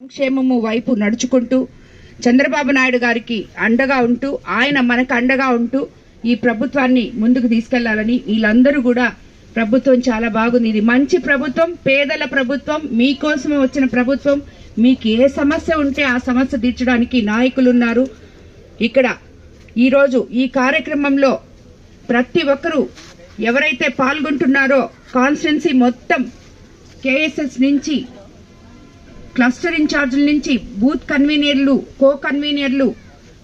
సంక్షేమము వైపు నడుచుకుంటూ చంద్రబాబు నాయుడు గారికి అండగా ఉంటూ ఆయన మనకు అండగా ఉంటూ ఈ ప్రభుత్వాన్ని ముందుకు తీసుకెళ్ళాలని వీళ్ళందరూ కూడా ప్రభుత్వం చాలా బాగుంది. ఇది మంచి ప్రభుత్వం పేదల ప్రభుత్వం మీకోసమే వచ్చిన ప్రభుత్వం. మీకు ఏ సమస్య ఉంటే ఆ సమస్య తీర్చడానికి నాయకులు ఉన్నారు. ఇక్కడ ఈరోజు ఈ కార్యక్రమంలో ప్రతి ఒక్కరూ ఎవరైతే పాల్గొంటున్నారో కాన్స్టిట్యున్సీ మొత్తం కేఎస్ఎస్ నుంచి క్లస్టర్ ఇన్ఛార్జీల నుంచి బూత్ కన్వీనర్లు కో కన్వీనర్లు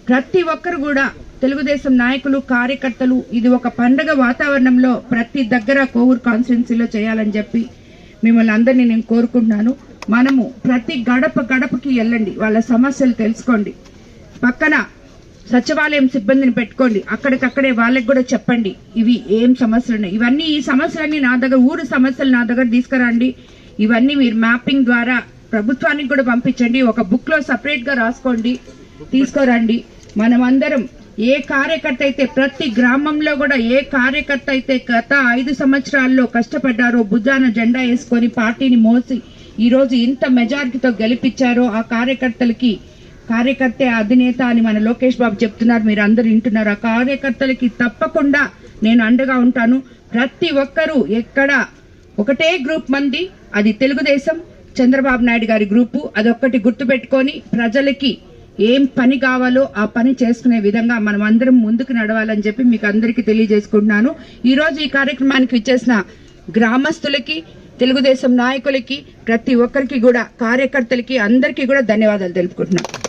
ప్రతి ఒక్కరు కూడా తెలుగుదేశం నాయకులు కార్యకర్తలు ఇది ఒక పండగ వాతావరణంలో ప్రతి దగ్గర కోవూరు కాన్స్టిట్యున్సీలో చేయాలని చెప్పి మిమ్మల్ని అందరినీ నేను కోరుకుంటున్నాను. మనము ప్రతి గడప గడపకి వెళ్ళండి వాళ్ళ సమస్యలు తెలుసుకోండి. పక్కన సచివాలయం సిబ్బందిని పెట్టుకోండి అక్కడికక్కడే వాళ్ళకి కూడా చెప్పండి ఇవి ఏం సమస్యలు ఉన్నాయి. ఇవన్నీ ఈ సమస్యలన్నీ నా దగ్గర ఊరు సమస్యలు నా దగ్గర తీసుకురండి. ఇవన్నీ మీరు మ్యాపింగ్ ద్వారా ప్రభుత్వానికి కూడా పంపించండి. ఒక బుక్లో సపరేట్గా రాసుకోండి. తీసుకురండి. మనమందరం ఏ కార్యకర్త అయితే ప్రతి గ్రామంలో కూడా ఏ కార్యకర్త అయితే గత ఐదు సంవత్సరాల్లో కష్టపడ్డారో భుజాన జెండా వేసుకొని పార్టీని మోసి ఈరోజు ఇంత మెజారిటీతో గెలిపించారో ఆ కార్యకర్తలకి కార్యకర్త అధినేత అని మన లోకేష్ బాబు చెప్తున్నారు. మీరు అందరు వింటున్నారు. ఆ కార్యకర్తలకి తప్పకుండా నేను అండగా ఉంటాను. ప్రతి ఒక్కరూ ఎక్కడ ఒకటే గ్రూప్ మంది అది తెలుగుదేశం చంద్రబాబు నాయుడు గారి గ్రూపు అదొక్కటి గుర్తుపెట్టుకొని ప్రజలకి ఏం పని కావాలో ఆ పని చేసుకునే విధంగా మనం అందరం ముందుకు నడవాలని చెప్పి మీకు అందరికీ తెలియజేసుకుంటున్నాను. ఈరోజు ఈ కార్యక్రమానికి ఇచ్చేసిన గ్రామస్తులకి తెలుగుదేశం నాయకులకి ప్రతి ఒక్కరికి కూడా కార్యకర్తలకి అందరికీ కూడా ధన్యవాదాలు తెలుపుకుంటున్నాను